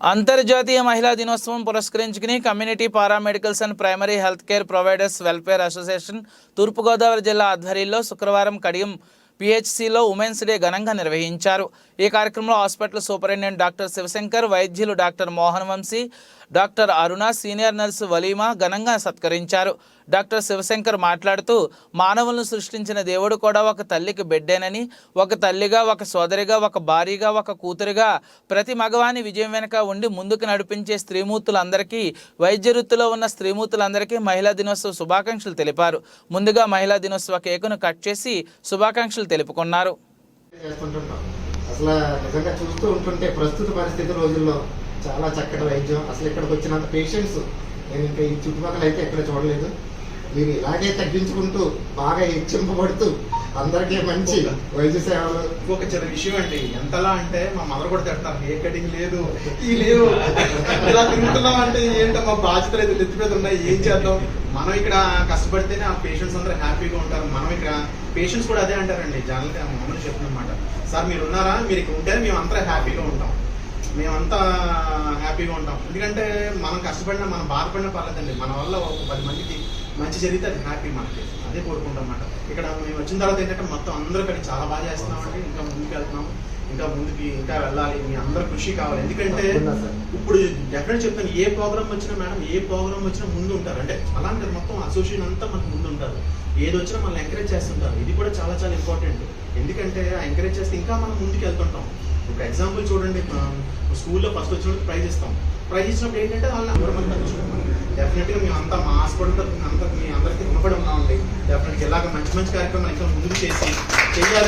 అంతర్జాతీయ మహిళా దినోత్సవం పురస్కరించుకుని community paramedicals and primary health care providers welfare association Thurpugodavari జిల్లా ఆధ్వర్యంలో శుక్రవారం కడియం పిహెచ్సిలో ఉమెన్స్ డే ఘనంగా నిర్వహించారు. ఈ కార్యక్రమంలో హాస్పిటల్ సూపరింటెండెంట్ డాక్టర్ శివశంకర్ వైద్యులు doctor Mohan Vamsi doctor Aruna senior nurse Valima ఘనంగా సత్కరించారు. డాక్టర్ శివశంకర్ మాట్లాడుతూ మానవులను సృష్టించిన దేవుడు కూడా ఒక తల్లికి బిడ్డేనని ఒక తల్లిగా ఒక సోదరిగా ఒక భార్యగా ఒక కూతురుగా ప్రతి మగవాని విజయం వెనుక ఉండి ముందుకు నడిపించే స్త్రీమూర్తులందరికీ వైద్య వృత్తిలో ఉన్న స్త్రీమూర్తులందరికీ మహిళా దినోత్సవ శుభాకాంక్షలు తెలిపారు. ముందుగా మహిళా దినోత్సవ కేకును కట్ చేసి శుభాకాంక్షలు తెలుపుకున్నారు. అసలు నిజంగా చూస్తూ ఉంటుంటే ప్రస్తుత పరిస్థితి రోజుల్లో చాలా చక్కటి వైద్యం. అసలు ఇక్కడికి వచ్చినంత పేషెంట్స్. నేను ఇంకా ఈ చుట్టుపక్కల అయితే ఎక్కడ చూడలేదు. మీరు ఇలాగే తగ్గించుకుంటూ బాగా హెచ్చింపబడుతూ అందరికీ మంచి వైద్య సేవలు. ఇంకొక చిన్న విషయం అండి. ఎంతలా అంటే మా మదర్ కూడా తిడతారు ఏ కటింగ్ లేదు ఈ లేవు. ఇలా తిరుగుతున్నాం అంటే ఏంటో మా బాధ్యతలు అయితే నెత్తి మీద ఉన్నాయి ఏం చేద్దాం? మనం ఇక్కడ కష్టపడితేనే ఆ పేషెంట్స్ అందరూ హ్యాపీగా ఉంటారు. మనం ఇక్కడ పేషెంట్స్ కూడా అదే అంటారండి జనరల్గా మామూలు చెప్తున్నమాట. సార్ మీరు ఉన్నారా? మీరు ఇక్కడ ఉంటే మేము అంతా హ్యాపీగా ఉంటాం. మేమంతా హ్యాపీగా ఉంటాం. ఎందుకంటే మనం కష్టపడినా మనం బాధపడినా పర్లేదండి. మన వల్ల ఒక పది మందికి మంచి జరిగితే అది హ్యాపీ మనకి అదే కోరుకుంటాం అన్నమాట. ఇక్కడ మేము వచ్చిన తర్వాత ఏంటంటే మొత్తం అందరూ కానీ చాలా బాగా చేస్తున్నామండి. ఇంకా ముందుకు వెళ్తున్నాము. ఇంకా ముందుకి ఇంకా వెళ్ళాలి మీ అందరూ కృషి కావాలి. ఎందుకంటే. ఇప్పుడు డెఫినెట్ చెప్తాను ఏ ప్రోగ్రామ్ వచ్చినా మేడం ఏ ప్రోగ్రామ్ వచ్చినా ముందు ఉంటారు అంటే అలాంటి మొత్తం అసోసియేషన్ అంతా మనకు ముందు ఉంటారు ఏది వచ్చినా మనల్ని ఎంకరేజ్ చేస్తుంటారు. ఇది కూడా చాలా చాలా ఇంపార్టెంట్ ఎందుకంటే ఆ ఎంకరేజ్ చేస్తే ఇంకా మనం ముందుకు వెళ్తుంటాం. ఇప్పుడు ఎగ్జాంపుల్ చూడండి స్కూల్లో ఫస్ట్ వచ్చినప్పుడు ప్రైజ్ ఇస్తాం. ప్రైజ్ ఇచ్చినప్పుడు ఏంటంటే వాళ్ళని అందరూ మనం తగ్గించుకుంటాం డెఫినెట్గా మేము అంతా మా హాస్పిటల్ అంతా మీ అందరికీ రుణపడి ఉన్నామండి. డెఫినెట్గా ఇలాగ మంచి మంచి కార్యక్రమాలు ఇంకా ముందుకు చేసి చేయాలని